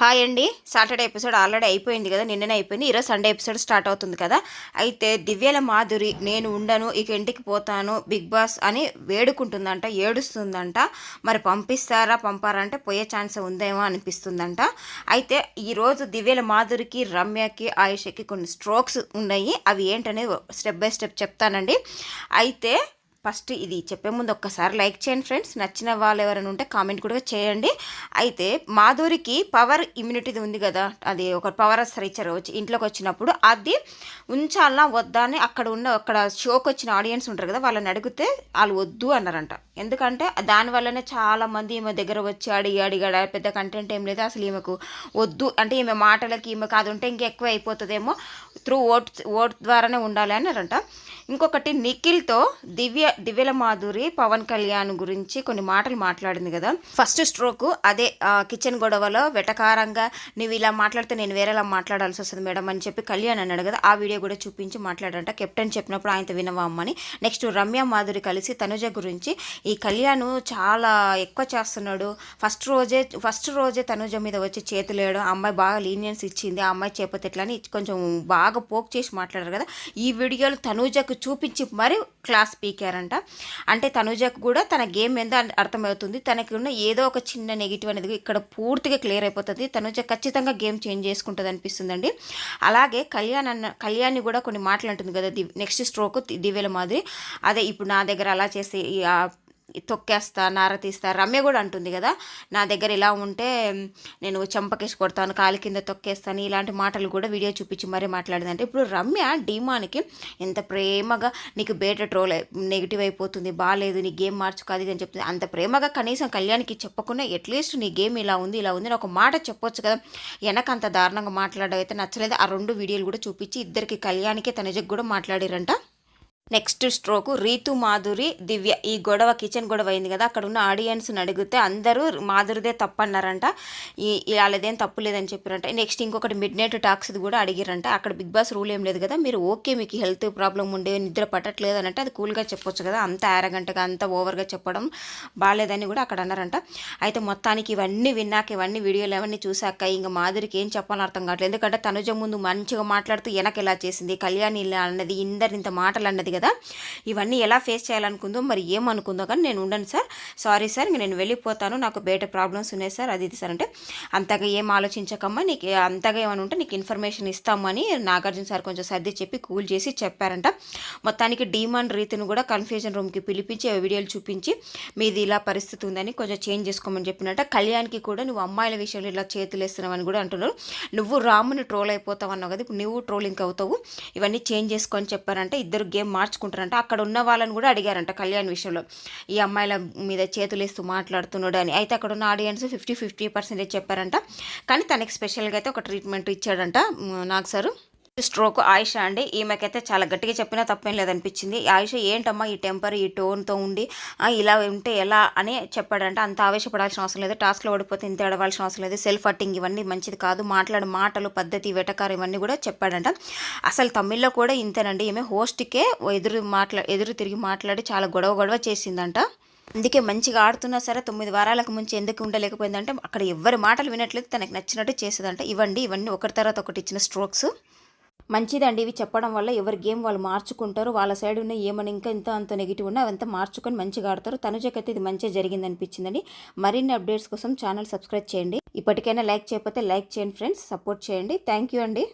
Hi అండి. Saturday episode already అయిపోయింది కదా నిన్ననే అయిపోయింది. ఈరోజు సండే ఎపిసోడ్ స్టార్ట్ అవుతుంది కదా. అయితే దివ్యల మాధురి నేను ఉండను ఇక ఇంటికి పోతాను బిగ్ బాస్ అని వేడుకుంటుందంట ఏడుస్తుందంట. మరి పంపిస్తారా పంపారా అంటే పోయే ఛాన్స్ ఉందేమో అనిపిస్తుందంట. అయితే ఈరోజు దివ్యల మాధురికి రమ్యకి ఆయుషకి కొన్ని స్ట్రోక్స్ ఉన్నాయి. అవి ఏంటనేది స్టెప్ బై స్టెప్ చెప్తానండి. అయితే ఫస్ట్ ఇది చెప్పే ముందు ఒక్కసారి లైక్ చేయండి ఫ్రెండ్స్. నచ్చిన వాళ్ళు ఎవరైనా ఉంటే కామెంట్ కూడా చేయండి. అయితే మాధురికి పవర్ ఇమ్యూనిటీ ఉంది కదా అది ఒక పవర్ సరిచర్ వచ్చి ఇంట్లోకి వచ్చినప్పుడు అది ఉంచాలనా వద్దా అని అక్కడ ఉన్న అక్కడ షోకి వచ్చిన ఆడియన్స్ ఉంటారు కదా వాళ్ళని అడిగితే వాళ్ళు వద్దు అన్నారంట. ఎందుకంటే దానివల్లనే చాలా మంది ఈమె దగ్గర వచ్చి అడిగి అడిగాడ పెద్ద కంటెంట్ ఏం లేదు. అసలు ఈమెకు వద్దు. అంటే ఈమె మాటలకి ఈమె కాదు ఉంటే ఇంకెక్కువ అయిపోతుందేమో త్రూ ఓట్ ఓట్ ద్వారానే ఉండాలి అన్నారంట. ఇంకొకటి నిఖిల్తో దివ్య దివ్యల మాధురి పవన్ కళ్యాణ్ గురించి కొన్ని మాటలు మాట్లాడింది కదా. ఫస్ట్ స్ట్రోక్ అదే కిచెన్ గొడవలో వెటకారంగా నువ్వు ఇలా మాట్లాడితే నేను వేరేలా మాట్లాడాల్సి వస్తుంది మేడం అని చెప్పి కళ్యాణ్ అన్నాడు కదా. ఆ వీడియో కూడా చూపించి మాట్లాడంట. కెప్టెన్ చెప్పినప్పుడు ఆయనతో వినవా అమ్మని. నెక్స్ట్ రమ్య మాధురి కలిసి తనుజ గురించి ఈ కళ్యాణ్ చాలా ఎక్కువ చేస్తున్నాడు. ఫస్ట్ రోజే ఫస్ట్ రోజే తనుజ మీద వచ్చి చేతులేయడం. అమ్మాయి బాగా లీనియన్స్ ఇచ్చింది. ఆ అమ్మాయి చేపతే అని కొంచెం బాగా పోక్ చేసి మాట్లాడారు కదా. ఈ వీడియోలు తనుజకు చూపించి మరీ క్లాస్ పీకారంట. అంటే తనుజకు కూడా తన గేమ్ ఏందో అర్థమవుతుంది. తనకి ఉన్న ఏదో ఒక చిన్న నెగిటివ్ అనేది ఇక్కడ పూర్తిగా క్లియర్ అయిపోతుంది. తనుజ ఖచ్చితంగా గేమ్ చేంజ్ చేసుకుంటుంది అనిపిస్తుందండి. అలాగే కళ్యాణ్ అన్న కళ్యాణ్ని కూడా కొన్ని మాటలు అంటుంది కదా నెక్స్ట్ స్ట్రోక్ దివ్యల మాదిరి. అదే ఇప్పుడు నా దగ్గర అలా చేసి తొక్కేస్తా నార తీస్తా. రమ్య కూడా అంటుంది కదా నా దగ్గర ఇలా ఉంటే నేను చంపకేసి కొడతాను కాలు కింద తొక్కేస్తాను ఇలాంటి మాటలు కూడా వీడియో చూపించి మరీ మాట్లాడిందంటే ఇప్పుడు రమ్య డీమానికి ఎంత ప్రేమగా నీకు బేట ట్రోల్ నెగిటివ్ అయిపోతుంది బాగాలేదు నీ గేమ్ మార్చుకోదు అని చెప్తుంది. అంత ప్రేమగా కనీసం కళ్యాణ్కి చెప్పకుండా అట్లీస్ట్ నీ గేమ్ ఇలా ఉంది ఇలా ఉంది ఒక మాట చెప్పొచ్చు కదా. వెనక అంత దారుణంగా మాట్లాడవైతే నచ్చలేదు. ఆ రెండు వీడియోలు కూడా చూపించి ఇద్దరికి కళ్యాణ్కి తనజకు కూడా మాట్లాడారంట. Next stroke Rithu Madhuri Divya. ఈ గొడవ కిచెన్ గొడవ అయింది కదా అక్కడ ఉన్న ఆడియన్స్ని అడిగితే అందరూ మాధురిదే తప్పన్నారంట. ఈ వాళ్ళదేం తప్పు లేదని చెప్పారంట. నెక్స్ట్ ఇంకొకటి మిడ్ నైట్ టాక్స్ కూడా అడిగారంట. అక్కడ బిగ్ బాస్ రూల్ ఏం లేదు కదా మీరు ఓకే మీకు హెల్త్ ప్రాబ్లం ఉండే నిద్ర పట్టట్లేదు అని అంటే అది కూల్గా చెప్పొచ్చు కదా అంత అరగంటగా అంత ఓవర్గా చెప్పడం బాగాలేదని కూడా అక్కడ అన్నారంట. అయితే మొత్తానికి ఇవన్నీ విన్నాక ఇవన్నీ వీడియోలు అవన్నీ చూశాక ఇంకా మాధురికి ఏం చెప్పాలని అర్థం కావట్లేదు. ఎందుకంటే తనుజ ముందు మంచిగా మాట్లాడుతూ వెనక ఇలా చేసింది? కళ్యాణి ఇలా అన్నది ఇందరి ఇంత మాటలు అన్నది కదా. ఇవన్నీ ఎలా ఫేస్ చేయాలనుకుందో మరి ఏమనుకుందో కానీ నేను ఉండను సార్. సారీ సార్ ఇంక నేను వెళ్ళిపోతాను. నాకు బయట ప్రాబ్లమ్స్ ఉన్నాయి సార్. అది ఇది సార్ అంటే అంతగా ఏం ఆలోచించకమ్మా. నీకు అంతగా ఏమైనా ఉంటే నీకు ఇన్ఫర్మేషన్ ఇస్తామని నాగార్జున సార్ కొంచెం సర్ది చెప్పి కూల్ చేసి చెప్పారంట. మొత్తానికి డీమాండ్ రీతిని కూడా కన్ఫ్యూజన్ రూమ్కి పిలిపించి వీడియోలు చూపించి మీది ఇలా పరిస్థితి ఉందని కొంచెం చేంజ్ చేసుకోమని చెప్పినట్ట కళ్యాణ్కి కూడా నువ్వు అమ్మాయిల విషయంలో ఇలా చేతులు వేస్తున్నావని కూడా అంటున్నారు. నువ్వు రాముని ట్రోల్ అయిపోతావు అన్నావు కదా. ఇప్పుడు నువ్వు ట్రోలింగ్ అవుతావు. ఇవన్నీ చేంజ్ చేసుకొని చెప్పారంటే. ఇద్దరు గేమ్ మార్చి మార్చుకుంటారంట. అక్కడ ఉన్న వాళ్ళని కూడా అడిగారంట కళ్యాణ్ విషయంలో. ఈ అమ్మాయిల మీద చేతులేస్తూ మాట్లాడుతున్నాడు అని అయితే అక్కడ ఉన్న ఆడియన్స్ ఫిఫ్టీ ఫిఫ్టీ పర్సెంటేజ్ చెప్పారంట. కానీ తనకి స్పెషల్గా అయితే ఒక ట్రీట్మెంట్ ఇచ్చాడంట నాకు సారు. స్ట్రోక్ ఆయుష అండి. ఈమెకైతే చాలా గట్టిగా చెప్పినా తప్పేం లేదనిపించింది. ఆయుష ఏంటమ్మా ఈ టెంపర్ ఈ టోన్తో ఉండి ఇలా ఉంటే ఎలా అని చెప్పాడంటే. అంత ఆవేశపడాల్సిన అవసరం లేదు. టాస్క్లో ఓడిపోతే ఇంత ఏడవాల్సిన అవసరం లేదు. సెల్ఫ్ అట్టింగ్ ఇవన్నీ మంచిది కాదు. మాట్లాడే మాటలు పద్ధతి వెటకారం ఇవన్నీ కూడా చెప్పాడంట. అసలు తమిళ్ళో కూడా ఇంతేనండి. ఈమె హోస్ట్కే ఎదురు మాట్లా ఎదురు తిరిగి మాట్లాడి చాలా గొడవ గొడవ చేసిందంట. అందుకే మంచిగా ఆడుతున్నా సరే తొమ్మిది వారాలకు ముందు ఎందుకు ఉండలేకపోయిందంటే అక్కడ ఎవరి మాటలు వినట్లేదు. తనకు నచ్చినట్టు చేసేదంట. ఇవ్వండి ఇవన్నీ ఒకటి తర్వాత ఒకటి ఇచ్చిన స్ట్రోక్స్. మంచిదండి ఇవి చెప్పడం వల్ల ఎవరి గేమ్ వాళ్ళు మార్చుకుంటారు వాళ్ళ సైడ్ ఉన్న ఏమైనా ఇంకా ఇంత అంత నెగిటివ్ ఉన్నా అవంతా మార్చుకొని మంచిగా ఆడతారు. తనుజకైతే ఇది మంచిగా జరిగింది అనిపించిందండి మరిన్ని అప్డేట్స్ కోసం ఛానల్ సబ్స్క్రైబ్ చేయండి. ఇప్పటికైనా లైక్ చేయకపోతే లైక్ చేయండి ఫ్రెండ్స్ సపోర్ట్ చేయండి. థ్యాంక్ యూ అండి.